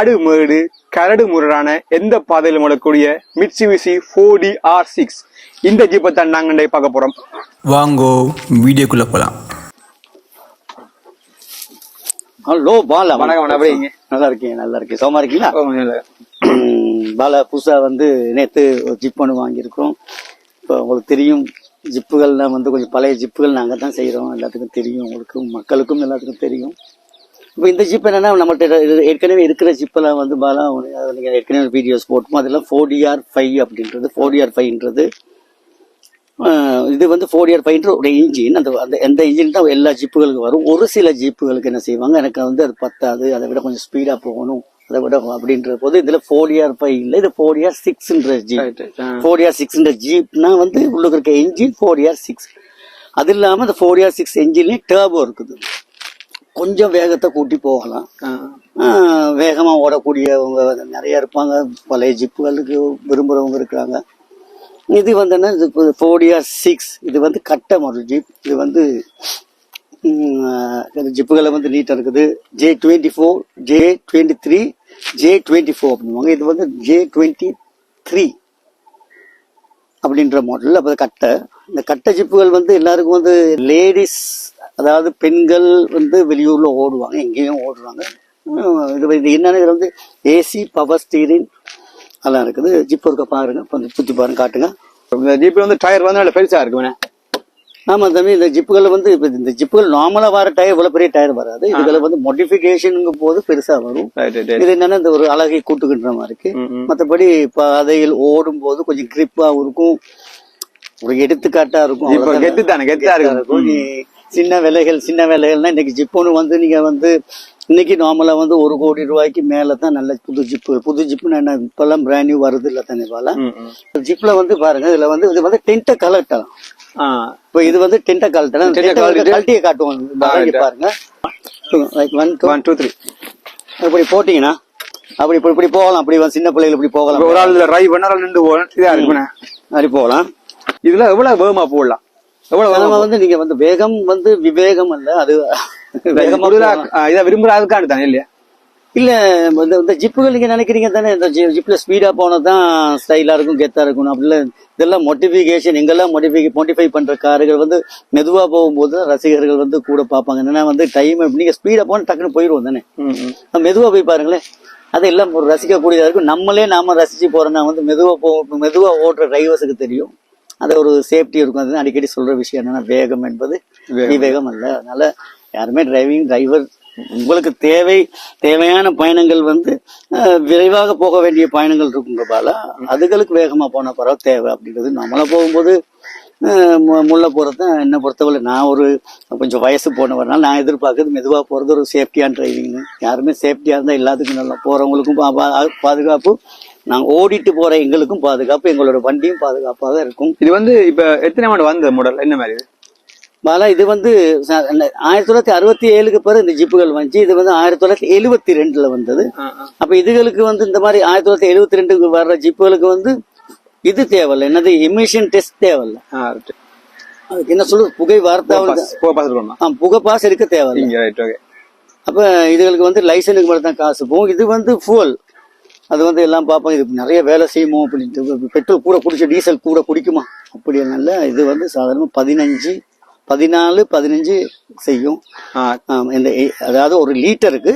காடு மேடு கரடு முரடான எந்த பாதையிலும் ஓடக்கூடிய Mitsubishi four D R six இந்த ஜீப்பை தான் நாங்கள் பார்க்க போறோம். வாங்கோ வீடியோக்குள்ள போலாம். ஹலோ பாலா. வணக்கம், வணக்கம், எப்படி இருக்கீங்க? நல்லா இருக்கீங்க நல்லா இருக்கேன். சோமா இருக்கீங்களா? பாலா புதுசா வந்து நேத்து ஒரு ஜிப் ஒன்று வாங்கியிருக்கோம் இப்போ உங்களுக்கு தெரியும் ஜிப்புகள்லாம் வந்து கொஞ்சம் பழைய ஜிப்புகள் நாங்கள் தான் செய்கிறோம் எல்லாத்துக்கும் தெரியும் உங்களுக்கு மக்களுக்கும் எல்லாத்துக்கும் தெரியும். இப்போ இந்த ஜிப் என்னன்னா நம்மள்ட்ட ஏற்கனவே இருக்கிற ஜிப்பெல்லாம் வந்து பாலா நீங்கள் ஏற்கனவே வீடியோஸ் போட்டோம் அதெல்லாம் ஃபோர் டிஆர் ஃபைவ் அப்படின்றது ஃபோர் டிஆர் ஃபைவ்ன்றது இது வந்து ஃபோர் இயர் ஃபைன்ற ஒரு இன்ஜின் அந்த அந்த எந்த இன்ஜின் தான் எல்லா ஜிப்புகளுக்கும் வரும். ஒரு சில ஜிப்புகளுக்கு என்ன செய்வாங்க எனக்கு வந்து அது பத்தாது அதை விட கொஞ்சம் ஸ்பீடா போகணும் அதை விட அப்படின்ற போது இதுல ஃபோர் இயர் ஃபைவ் இல்லை இது ஃபோர் இயர் சிக்ஸ்ன்ற ஜீப் ஃபோர் இயர் சிக்ஸ்ன்ற ஜீப்னா வந்து உள்ள இருக்க இன்ஜின் ஃபோர் இயர் சிக்ஸ் அது இல்லாம இந்த ஃபோர் இயர் சிக்ஸ் இன்ஜின்லயும் டர்போ இருக்குது. கொஞ்சம் வேகத்தை கூட்டி போகலாம். ஆஹ் வேகமா ஓடக்கூடியவங்க நிறைய இருப்பாங்க. பழைய ஜிப்புகளுக்கு விரும்புறவங்க இருக்கிறாங்க. இது வந்து என்ன? இது ஃபோர் இயர் சிக்ஸ் இது வந்து கட்ட மாடல் ஜீப். இது வந்து ஜிப்புகளை வந்து நீட்டாக இருக்குது. J twenty four J twenty three J twenty four அப்படின்வாங்க இது வந்து ஜே டுவெண்ட்டி த்ரீ அப்படின்ற மாடல் அப்போ கட்டை. இந்த கட்டை ஜிப்புகள் வந்து எல்லாருக்கும் வந்து லேடிஸ் அதாவது பெண்கள் வந்து வெளியூர்ல ஓடுவாங்க எங்கேயும் ஓடுவாங்க உம், இது இது என்னன்னு இதுல வந்து ஏசி பவர் ஸ்டீரிங் அதெல்லாம் இருக்குது. ஜிப் இருக்க பாருங்க கொஞ்சம் சுற்றி பாருங்க காட்டுங்க. இந்த வந்து டயர் வந்து நல்ல பெருசா இருக்குமே. ஆமா தம்பி இந்த ஜிப்புகள் வந்து இப்ப இந்த ஜிப்புகள் நார்மலா வர டயர் இவ்வளவு பெரிய டயர் வராது. இதுல வந்து மோடிஃபிகேஷனுங்கும் போது பெருசா வரும். இது என்னன்னா இந்த ஒரு அழகை கூட்டுக்கின்ற மாதிரி இருக்கு. ம், ம். மத்தபடி பாதையில் ஓடும் போது கொஞ்சம் கிரிப்பா இருக்கும். ஒரு எடுத்துக்காட்டா இருக்கும். கெத்து தானே கெத்தா இருக்கும். சின்ன வேலைகள் சின்ன வேலைகள்னா இன்னைக்கு ஜிப்புன்னு வந்து நீங்க வந்து இன்னைக்கு நார்மலா வந்து ஒரு கோடி ரூபாய்க்கு மேல தான் நல்ல புது ஜிப்பு புது ஜிப்புன்னு என்ன இப்பெல்லாம் பிராண்ட் நியூ வருது இல்ல தானே பாலா ம், ம். ஜிப்ல வந்து பாருங்க இதுல வந்து இது வந்து டென்ட்டை கலட்டலாம் இப்போ இது வந்து டென்ட்டை கலட்டலாம் கழட்டியை காட்டுவோம். பாருங்க. ஒன் ஒன் டூ த்ரீ இப்படி போட்டீங்கன்னா அப்படி இப்படி இப்படி போகலாம். அப்படி சின்ன பிள்ளைகள் இப்படி போகலாம். ஒரு ஆள் ரைவ் பண்ண ஆள் நின்று போகணும் இதா இருக்குண்ணே. அப்படி போகலாம். இதுல எவ்வளவு வேகமா போடலாம்? எவ்வளவு வந்து நீங்க வந்து வேகம் வந்து விவேகம் அல்ல அது வேகமா இதை விரும்புறதுக்கான தானே இல்லையா? இல்ல இந்த இந்த ஜிப்புகள் நீங்க நினைக்கிறீங்க தானே இந்த ஜிப்ல ஸ்பீடா போனதான் ஸ்டைலா இருக்கும் கெத்தா இருக்கணும் அப்படில இதெல்லாம் மோட்டிஃபிகேஷன் எங்கெல்லாம் மோட்டிஃபை மோட்டிஃபை பண்ற கார்கள் வந்து மெதுவா போகும்போது ரசிகர்கள் வந்து கூட பார்ப்பாங்க. என்னன்னா வந்து டைம் நீங்க ஸ்பீடா போன டக்குன்னு போயிடுவோம் தானே. மெதுவா போய் பாருங்களேன். அதெல்லாம் ஒரு ரசிக்கக்கூடியதா இருக்கும். நம்மளே நாம ரசிச்சு போறோம்னா வந்து மெதுவா போ மெதுவா ஓட்டுற டிரைவர்ஸுக்கு தெரியும். அது ஒரு சேஃப்டி இருக்கும். அது அடிக்கடி சொல்ற விஷயம் என்னன்னா வேகம் என்பது வேகம். அல்ல. அதனால யாருமே டிரைவிங் டிரைவர் உங்களுக்கு தேவை தேவையான பயணங்கள் வந்து விரைவாக போக வேண்டிய பயணங்கள் இருக்குங்க பாலா அதுகளுக்கு வேகமா போன பரவாயில்ல தேவை அப்படின்றது. நம்மள போகும்போது முள்ள போறது தான் என்ன பொறுத்தவரை நான் ஒரு கொஞ்சம் வயசு போனவர்னால நான் எதிர்பார்க்கறது மெதுவா போறது ஒரு சேஃப்டியான டிரைவிங் யாருமே சேஃப்டியா இருந்தா எல்லாத்துக்கும் நல்லா போறவங்களுக்கும் பா- பா- பாதுகாப்பு நாங்க ஓடிட்டு போற எங்களுக்கும் பாதுகாப்பு எங்களோட வண்டியும் பாதுகாப்பாக இருக்கும். இது வந்து இப்ப எத்தனை ஆண்டு வந்த மாடல் என்ன மாதிரி? இது பாலா இது வந்து ஆயிரத்தி தொள்ளாயிரத்தி அறுபத்தி ஏழுக்கு பிறகு இந்த ஜிப்புகள் வந்துச்சு. இது வந்து ஆயிரத்தி தொள்ளாயிரத்தி எழுபத்தி ரெண்டுல வந்தது. அப்ப இதுகளுக்கு வந்து இந்த மாதிரி ஆயிரத்தி தொள்ளாயிரத்தி எழுபத்தி ரெண்டுக்கு வர்ற ஜிப்புகளுக்கு வந்து இது தேவையில்ல. என்னது எமிஷன் டெஸ்ட் தேவையில்ல. அதுக்கு என்ன சொல்றது புகை ஆ, புகை பாஸ் எடுக்க தேவையில்ல. அப்ப இதுகளுக்கு வந்து லைசனுக்கு மட்டும் தான் காசு போகும். இது வந்து ஃபுவல் அது வந்து எல்லாம் பார்ப்பாங்க இது நிறைய வேலை செய்யுமோ அப்படின்ட்டு. பெட்ரோல் கூட குடிச்ச டீசல் கூட குடிக்குமா? அப்படி நல்ல இது வந்து சாதாரண பதினஞ்சு பதினாலு பதினஞ்சு செய்யும். இந்த அதாவது ஒரு லிட்டருக்கு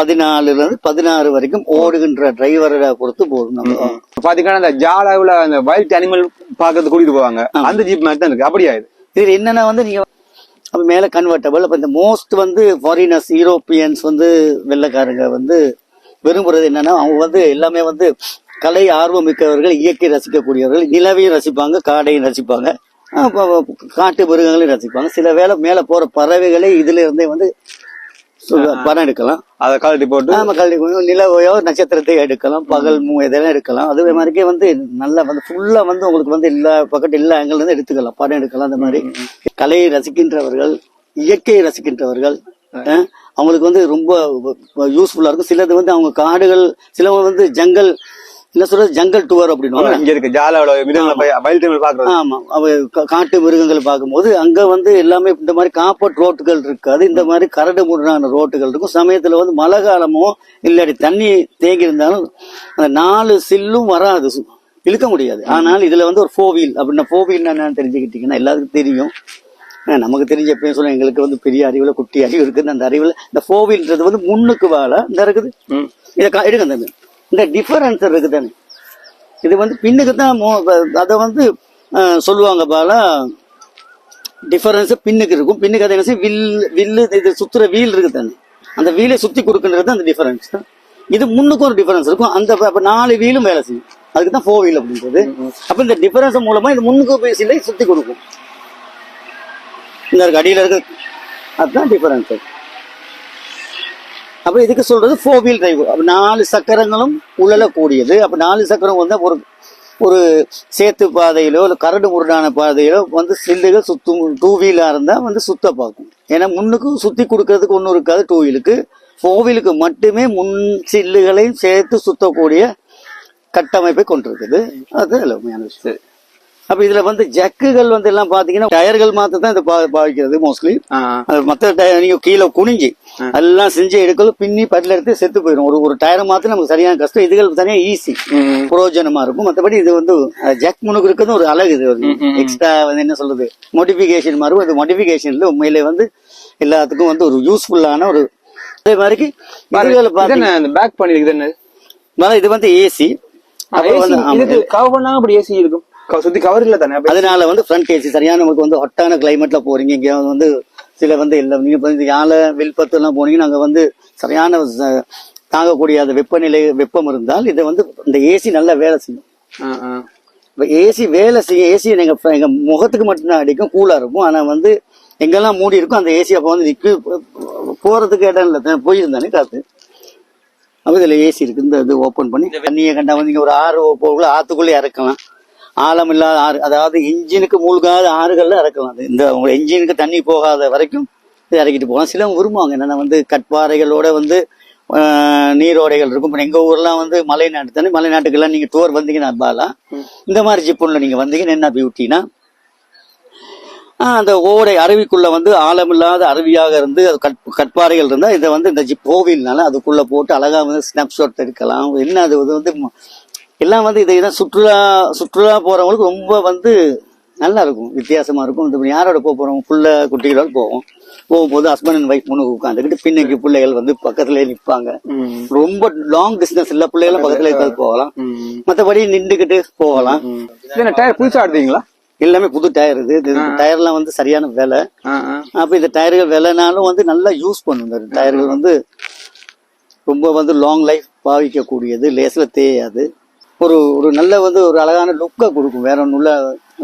பதினாலுல இருந்து பதினாறு வரைக்கும் ஓடுகின்ற டிரைவரை பொறுத்து போதும் நம்ம பாத்தீங்கன்னா இந்த ஜாலாவுல அந்த வைல்ட் அனிமல் பாக்கிறது கூட்டிட்டு போவாங்க. அந்த ஜீப் மாதிரி தான் இருக்கு. அப்படியா இது இதுல என்னன்னா வந்து நீங்க அப்ப மேல கன்வெர்டபிள் அப்ப இந்த மோஸ்ட் வந்து ஃபாரினர்ஸ் யூரோப்பியன்ஸ் வந்து வெள்ளைக்காரங்க வந்து விரும்புறது என்னன்னா அவங்க வந்து எல்லாமே வந்து கலை ஆர்வம் மிக்கவர்கள் இயற்கை ரசிக்கக்கூடியவர்கள். நிலவையும் ரசிப்பாங்க காடையும் ரசிப்பாங்க. காட்டு மிருகங்களையும் ரசிப்பாங்க. சில வேளை மேல போற பறவைகளை இதுல இருந்தே வந்து படம் எடுக்கலாம். அதை கழட்டி போட்டு நாம கல்வி நிலவையோ நட்சத்திரத்தை எடுக்கலாம் பகல் மூ இதெல்லாம் எடுக்கலாம். அதே மாதிரிக்கே வந்து நல்லா வந்து ஃபுல்லா வந்து உங்களுக்கு வந்து எல்லா பக்கத்து எல்லா ஆங்கிள் இருந்து எடுத்துக்கலாம். படம் எடுக்கலாம் அந்த மாதிரி. கலையை ரசிக்கின்றவர்கள் இயற்கையை ரசிக்கின்றவர்கள் அவங்களுக்கு வந்து ரொம்ப யூஸ்ஃபுல்லா இருக்கும். சிலது வந்து அவங்க காடுகள் சிலவங்க வந்து ஜங்கல் என்ன சொல்றது ஜங்கல் டூர் அப்படின்னு இங்க இருக்கு ஜாலாவில மிருகங்களை பாக்குறது ஆமா அவ காட்டு மிருகங்களை பார்க்கும்போது அங்க வந்து எல்லாமே இந்த மாதிரி காப்பட் ரோட்டுகள் இருக்காது. இந்த மாதிரி கரடு முரடான ரோட்டுகள் இருக்கும். சமயத்துல வந்து மழை காலமோ இல்லாட்டி தண்ணி தேங்கி இருந்தாலும் அந்த நாலு சில்லும் வராது. இழுக்க முடியாது. ஆனால் இதுல வந்து ஒரு ஃபோர் வீல் அப்படின்னா ஃபோர் வீல் என்னன்னு தெரிஞ்சுக்கிட்டீங்கன்னா எல்லாருக்கும் தெரியும். நமக்கு தெரிஞ்ச எப்பயும் சொல்ல எங்களுக்கு வந்து பெரிய அறிவுல குட்டி அறிவு இருக்குது அந்த அறிவுல இந்த ஃபோர் வீல்ன்றது வந்து முன்னுக்கு வாழ இந்த இருக்குது. இதை எடுங்க தம்பி. இந்த டிஃபரன்ஸ் இருக்குது தானே. இது வந்து பின்னுக்கு தான் அதை வந்து சொல்லுவாங்க பால டிஃபரன்ஸ் பின்னுக்கு இருக்கும். பின்னுக்கு அது என்ன வில் வில்லு இது சுத்துற வீல் இருக்கு தானே. அந்த வீலை சுத்தி கொடுக்குன்றது அந்த டிஃபரன்ஸ் இது முன்னுக்கும் ஒரு டிஃபரன்ஸ் இருக்கும். அந்த அப்ப நாலு வீலும் வேலை செய்யும். அதுக்கு தான் ஃபோர் வீல் அப்படின்றது. அப்ப இந்த டிஃபரன்ஸ் மூலமா இது முன்னுக்கு சிலை சுத்தி கொடுக்கும். இந்த இருக்குது அடியில் இருக்கு. அதுதான் டிஃபரன்ஸ் அப்போ இதுக்கு சொல்கிறது ஃபோர் வீல் டிரைவ் அப்போ நாலு சக்கரங்களும் உழலக்கூடியது. அப்போ நாலு சக்கரம் வந்து ஒரு ஒரு சேத்து பாதையிலோ இல்லை கரடு முரடான பாதையிலோ வந்து சில்லுகள் சுத்தும் டூ வீலாக இருந்தால் வந்து சுத்த பார்க்கும். ஏன்னா முன்னுக்கும் சுற்றி கொடுக்கறதுக்கு ஒன்றும் இருக்காது டூ வீலுக்கு ஃபோர் வீலுக்கு மட்டுமே முன் சில்லுகளையும் சேர்த்து சுத்தக்கூடிய கட்டமைப்பை கொண்டிருக்குது. அது அதில் விஷயம். அப்ப இதுல வந்து ஜக்குகள் வந்து எல்லாம் பாத்தீங்கன்னா டயர்கள் மாத்த தான் இதை பாவிக்கிறது மோஸ்ட்லி மற்ற டயர் நீங்க கீழே குனிஞ்சு எல்லாம் செஞ்சு எடுக்கல பின்னி பட்டில எடுத்து செத்து போயிடும் ஒரு ஒரு டயரை மாத்த நமக்கு சரியான கஷ்டம். இதுகள் தனியா ஈஸி ம். பிரயோஜனமா இருக்கும். மற்றபடி இது வந்து ஜக் முனுக்கு இருக்கிறது ஒரு அழகு இது எக்ஸ்ட்ரா வந்து என்ன சொல்றது? மோடிஃபிகேஷன் மாதிரி அது மோடிஃபிகேஷன்ல உண்மையிலே வந்து எல்லாத்துக்கும் வந்து ஒரு யூஸ்ஃபுல்லான ஒரு அதே மாதிரி பேக் பண்ணி இது என்ன? மேல இது வந்து ஏசி வந்து அப்படி ஏசி இருக்கும். சுத்தி கவர் இல்ல தானே? அதனால வந்து ஃப்ரண்ட் ஏசி சரியான நமக்கு வந்து ஹொட்டான கிளைமேட்ல போறீங்க. எங்கேயாவது வந்து சில வந்து இல்லை நீங்க யாழை வில்பத்து எல்லாம் போனீங்கன்னா அங்க வந்து சரியான தாங்கக்கூடிய அந்த வெப்பநிலை வெப்பம் இருந்தால் இதை வந்து இந்த ஏசி நல்லா வேலை செய்யும். ஆ, ஆ. இப்போ ஏசி வேலை செய்ய ஏசி எங்க எங்க முகத்துக்கு மட்டும்தான் அடிக்கும் கூலா இருக்கும். ஆனா வந்து எங்கெல்லாம் மூடி இருக்கும் அந்த ஏசி அப்போ வந்து நிக்கு போறதுக்கு இடம் இல்லை. போயிருந்தானே காத்து. அப்போ இதுல ஏசி இருக்கு இந்த இது ஓபன் பண்ணி தண்ணியை கண்டா வந்து நீங்க ஒரு ஆறு போகல ஆத்துக்குள்ளே இறக்கலாம். ஆழம் இல்லாத ஆறு அதாவது இன்ஜினுக்கு மூழ்காத ஆறுகள்ல இறக்கலாம். அது இந்த உங்க இன்ஜினுக்கு தண்ணி போகாத வரைக்கும் இது இறக்கிட்டு போகலாம். சிலவங்க விரும்புவாங்க. என்னன்னா வந்து கட்பாறைகளோட வந்து நீரோடைகள் இருக்கும். இப்போ எங்க ஊர்லாம் வந்து மலை நாட்டு தானே மலை நாட்டுக்கெல்லாம் நீங்க டூர் வந்தீங்கன்னா அப்பாலாம் இந்த மாதிரி ஜிப்புன்ல நீங்க வந்தீங்கன்னா என்ன பியூட்டினா ஆஹ் அந்த ஓடை அருவிக்குள்ள வந்து ஆழமில்லாத அருவியாக இருந்து அது கட் கட்பாறைகள் இருந்தால் இதை வந்து இந்த ஜிப் கோவில்னால அதுக்குள்ள போட்டு அழகா வந்து ஸ்னாப்ஷாட் எடுக்கலாம். என்ன அது வந்து எல்லாம் வந்து இதை தான் சுற்றுலா சுற்றுலா போறவங்களுக்கு ரொம்ப வந்து நல்லா இருக்கும் வித்தியாசமா இருக்கும். இந்த யாரோட போக போறோம்? புள்ள குட்டிகளோட போவோம். போகும்போது ஹஸ்பண்ட் அண்ட் ஒய்ஃப் முன்னுக்கு உட்காந்துக்கிட்டு பின்னுக்கு பிள்ளைகள் வந்து பக்கத்துலயே நிற்பாங்க. ரொம்ப லாங் டிஸ்டன்ஸ் இல்ல. பிள்ளைகளும் பக்கத்துல இருக்கிறது போகலாம். மற்றபடி நின்றுக்கிட்டு போகலாம். டயர் புதுசா எடுத்தீங்களா எல்லாமே புது டயர் இது. டயர்லாம் வந்து சரியான விலை. அப்ப இந்த டயர்கள் விலைனாலும் வந்து நல்லா யூஸ் பண்ணும். இந்த டயர்கள் வந்து ரொம்ப வந்து லாங் லைஃப் பாவிக்கக்கூடியது. லேஸ்ல தேயாது. ஒரு ஒரு நல்ல வந்து ஒரு அழகான லுக்கை கொடுக்கும். வேற ஒன்றும் உள்ள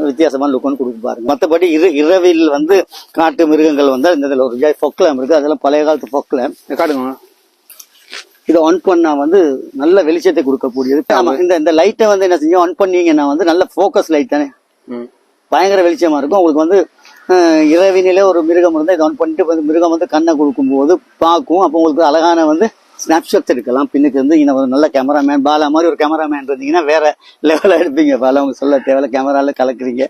வித்தியாசமான லுக்குன்னு கொடுக்கும் பாருங்க. மற்றபடி இரு இரவில் வந்து காட்டு மிருகங்கள் வந்தால் இந்த இதில் ஒரு ஜாய் ஃபொக்லாம் இருக்கு. அதெல்லாம் பழைய காலத்து ஃபொக்லாம் இதை காட்டுங்க. இதை ஆன் பண்ணா வந்து நல்ல வெளிச்சத்தை கொடுக்கக்கூடியது. ஆமா. இந்த இந்த லைட்டை வந்து என்ன செஞ்சோம்? ஆன் பண்ணீங்கன்னா வந்து நல்ல ஃபோக்கஸ் லைட் தானே. பயங்கர வெளிச்சமா இருக்கும். உங்களுக்கு வந்து இரவினிலே ஒரு மிருகம் இருந்தால் இதை ஆன் பண்ணிட்டு வந்து மிருகம் வந்து கண்ணை கொடுக்கும்போது பார்க்கும். அப்போ உங்களுக்கு அழகான வந்து ஸ்னாப்ஷாட்ஸ் எடுக்கலாம். பின்னுக்கு வந்து இன்னும் ஒரு நல்ல கேமராமேன் பாலா மாதிரி ஒரு கேமராமேன் இருந்தீங்கன்னா வேற லெவலில் எடுப்பீங்க. பாலா அவங்க சொல்ல தேவையில்ல கேமராவில் கலக்குறீங்க.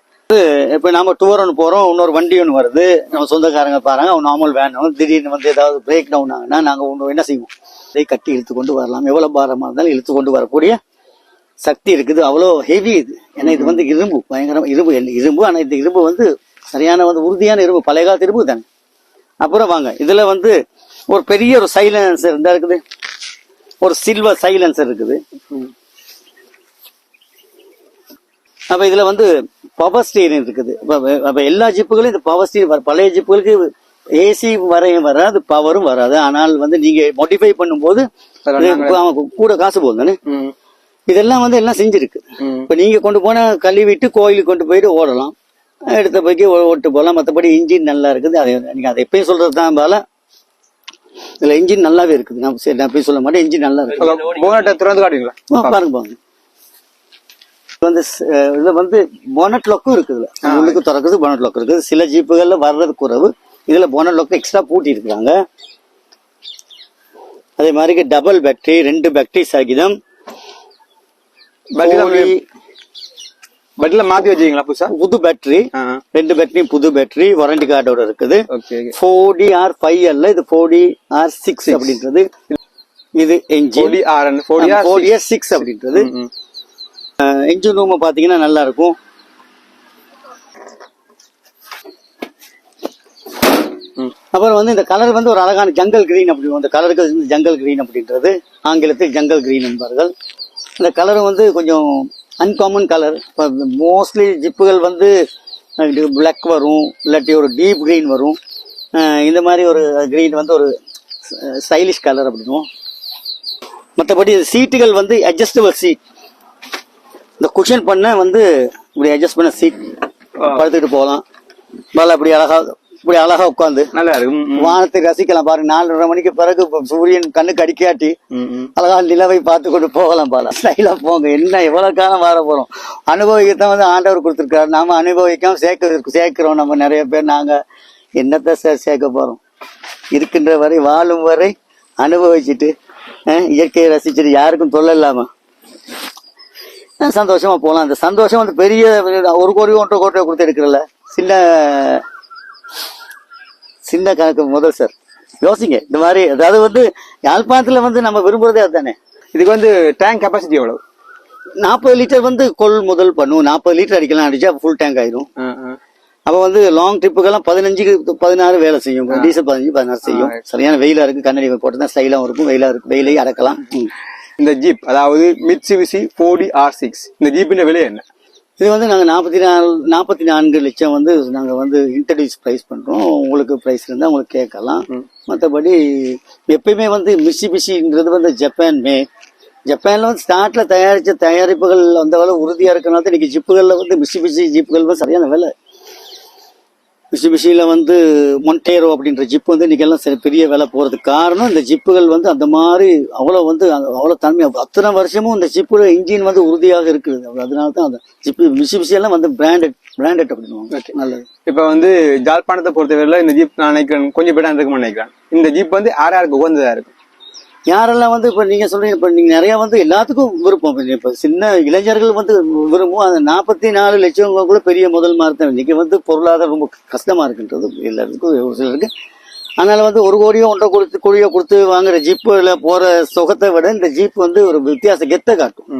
இப்போ நாம டூர் ஒன்று போகிறோம் இன்னொரு வண்டி ஒன்று வருது. நம்ம சொந்தக்காரங்க பாருங்க அவங்க நார்மல் வேணும் திடீர்னு வந்து ஏதாவது பிரேக் டவுன் ஆகுனா நாங்கள் ஒன்று என்ன செய்வோம்? இதை கட்டி இழுத்து கொண்டு வரலாம். எவ்வளோ பாரமாக இருந்தாலும் இழுத்து கொண்டு வரக்கூடிய சக்தி இருக்குது. அவ்வளோ ஹெவி இது. ஏன்னா இது வந்து இரும்பு. பயங்கரமாக இரும்பு. இரும்பு? ஆனால் இந்த இரும்பு வந்து சரியான வந்து உறுதியான இரும்பு. பழைய காலத்து இரும்பு தானே அப்புறம் வாங்க. இதில் வந்து ஒரு பெரிய ஒரு சைலன்சர் இருந்தா இருக்குது. ஒரு சில்வர் சைலன்சர் இருக்குது. அப்ப இதுல வந்து பவர் ஸ்டீரிங் இருக்குது. அப்ப எல்லா ஜிப்புகளும் இந்த பவர் ஸ்டீரிங் பழைய ஜிப்புகளுக்கு ஏசி வரையும் வராது பவரும் வராது. ஆனால் வந்து நீங்க மாடிஃபை பண்ணும்போது கூட காசு போகும் தானே. இதெல்லாம் வந்து எல்லாம் செஞ்சிருக்கு. இப்ப நீங்க கொண்டு போனா கழுவிட்டு கோயிலுக்கு கொண்டு போயிட்டு ஓடலாம். எடுத்த போய்க்கு ஓட்டு போகலாம் மற்றபடி இன்ஜின் நல்லா இருக்குது. அது நீங்க அதை எப்பயும் சொல்றது தான் பால. இதுல இன்ஜின் நல்லாவே இருக்குது. நான் சரி நான் போய் சொல்ல மாட்டேன். இன்ஜின் நல்லா இருக்கு. போனட்டை திறந்து காட்டுங்களா பாருங்க பாருங்க. இது வந்து இதுல வந்து போனட் லொக்கும் இருக்குதுல உள்ளுக்கு திறக்குது போனட் லொக் இருக்குது. சில ஜீப்புகள்ல வர்றது குறைவு. இதுல போனட் லொக்கு எக்ஸ்ட்ரா பூட்டி இருக்கிறாங்க. அதே மாதிரி டபுள் பேட்டரி ரெண்டு பேட்டரி சகிதம். பட்ல மாத்தி வச்சீங்களா புதுசா? புது பேட்டரி ரெண்டு பேட்டரியும் புது பேட்டரி வாரண்டி கார்டோட இருக்குது. ஃபோர் டி ஆர் ஃபைவ் அல்ல இது ஃபோர் டி ஆர் சிக்ஸ் அப்படின்றது. இது engine R forty R four year six அப்படின்றது. என்ஜின் ரூம் பாத்தீங்கன்னா நல்லா இருக்கும். அப்புறம் வந்து இந்த கலர் வந்து ஒரு அழகான ஜங்கல் கிரீன் அப்படி இந்த கலருக்கு வந்து ஜங்கல் கிரீன் அப்படின்றது. ஆங்கிலத்தில் ஜங்கல் கிரீன் என்பார்கள். இந்த கலர் வந்து கொஞ்சம் அன்காமன் கலர் இப்போ மோஸ்ட்லி ஜிப்புகள் வந்து பிளாக் வரும் இல்லாட்டி ஒரு டீப் க்ரீன் வரும். இந்த மாதிரி ஒரு க்ரீன் வந்து ஒரு ஸ்டைலிஷ் கலர் அப்படின்னுவோம். மற்றபடி சீட்டுகள் வந்து அட்ஜஸ்டபிள் சீட் இந்த குஷன் பண்ண வந்து இப்படி அட்ஜஸ்ட் பண்ண சீட் படுத்துக்கிட்டு போகலாம். நல்லா இப்படி அழகாக இப்படி அழகா உட்காந்து நல்லா இருக்கு ம், ம். வானத்தை ரசிக்கலாம் பாருங்க நாலரை மணிக்கு பிறகு சூரியன் கண்ணுக்கு அடிக்காட்டி. அழகா நிலவை பார்த்து கொண்டு போகலாம் பால ஸ்டைலா போங்க. என்ன எவ்வளவு காலம் வார போறோம். அனுபவிக்கத்தான் வந்து ஆண்டவர் கொடுத்துருக்காரு. நாம அனுபவிக்காம சேர்க்க சேர்க்கிறோம் நம்ம நிறைய பேர். நாங்க என்னத்த சார் சேர்க்க போறோம்? இருக்கின்ற வரை வாழும் வரை அனுபவிச்சுட்டு இயற்கையை ரசிச்சுட்டு யாருக்கும் தொல்லை இல்லாம சந்தோஷமா போகலாம் அந்த சந்தோஷம் வந்து பெரிய ஒரு கோடி ஒன்றரை கோடி கொடுத்து எடுக்கிறல்ல. சின்ன சின்ன கணக்கு முதல் சார். யோசிங்க இந்த மாதிரி அதாவது வந்து யாழ்ப்பாணத்துல வந்து நம்ம விரும்புறதே அதுதானே. இதுக்கு வந்து டேங்க் கெப்பாசிட்டி எவ்வளவு? நாற்பது லிட்டர் வந்து கொள் முதல் பண்ணுவோம் நாற்பது லிட்டர் அடிக்கலாம் அடிச்சா ஃபுல் டேங்க் ஆயிரும். அப்ப வந்து லாங் ட்ரிப்புக்கெல்லாம் பதினஞ்சுக்கு பதினாறு வேலை செய்யும். டீசல் பதினஞ்சு பதினாறு செய்யும். சரியான வெயிலா இருக்கு கண்ணாடி போட்டு தான் ஸ்டைலாகவும் இருக்கும் வெயிலா இருக்கு வெயிலையும் அடக்கலாம். இந்த ஜீப் அதாவது மிட்சுபிசி ஃபோர்டி ஆர் சிக்ஸ் இந்த ஜீப்பின் விலை என்ன? இது வந்து நாங்க நாற்பத்தி நாலு நாற்பத்தி நான்கு லட்சம் வந்து நாங்க வந்து இன்ட்ரடியூஸ் ப்ரைஸ் பண்றோம். உங்களுக்கு ப்ரைஸ் இருந்தா உங்களுக்கு கேட்கலாம். மற்றபடி எப்பயுமே வந்து மிஷி மிஷின்றது வந்து ஜப்பான் மே ஜப்பான்ல வந்து ஸ்டார்ட்ல தயாரிச்ச தயாரிப்புகள் அந்த வேலை உறுதியா இருக்கனால தான் இன்னைக்கு ஜிப்புகள்ல வந்து மிஷி மிஷி ஜிப்புகள் வந்து சரியான விலை. மிஷி மிஷியில வந்து மொண்டேரோ அப்படின்ற ஜிப் வந்து இன்னைக்கு எல்லாம் சரி பெரிய விலை போறதுக்கு காரணம் இந்த ஜிப்புகள் வந்து அந்த மாதிரி அவ்வளவு வந்து அந்த- அவ்வளவு தன்மை. அத்தனை வருஷமும் இந்த ஜிப்பு இன்ஜின் வந்து உறுதியாக இருக்குது. அதனால தான் அந்த ஜிப்பு மிஷி மிஷி எல்லாம் வந்து பிராண்டட் பிராண்டட் அப்படின்னு நல்லது. இப்ப வந்து ஜாழ்ப்பாணத்தை பொறுத்தவரையில இந்த ஜீப் நான் நினைக்கிறேன் கொஞ்சம் பேட்டா இருக்கும்னு நினைக்கிறேன் இந்த ஜீப் வந்து யார் யாருக்கு உகந்ததா இருக்கும் யாரெல்லாம் வந்து இப்போ நீங்கள் சொல்கிறீங்க இப்போ நீங்கள் நிறையா வந்து எல்லாத்துக்கும் விருப்பம். இப்போ சின்ன இளைஞர்கள் வந்து விரும்பும் அந்த நாற்பத்தி நாலு லட்சம் கூட பெரிய முதல் மார்த்தம் இன்றைக்கி வந்து பொருளாதாரம் ரொம்ப கஷ்டமாக இருக்குன்றது எல்லாத்துக்கும் ஒரு சிலருக்கு. அதனால் வந்து ஒரு கோடியோ ஒன்றரை கொடுத்து கோடியோ கொடுத்து வாங்குற ஜீப்பில் போகிற சுகத்தை விட இந்த ஜீப் வந்து ஒரு வித்தியாச கெத்த காட்டும்.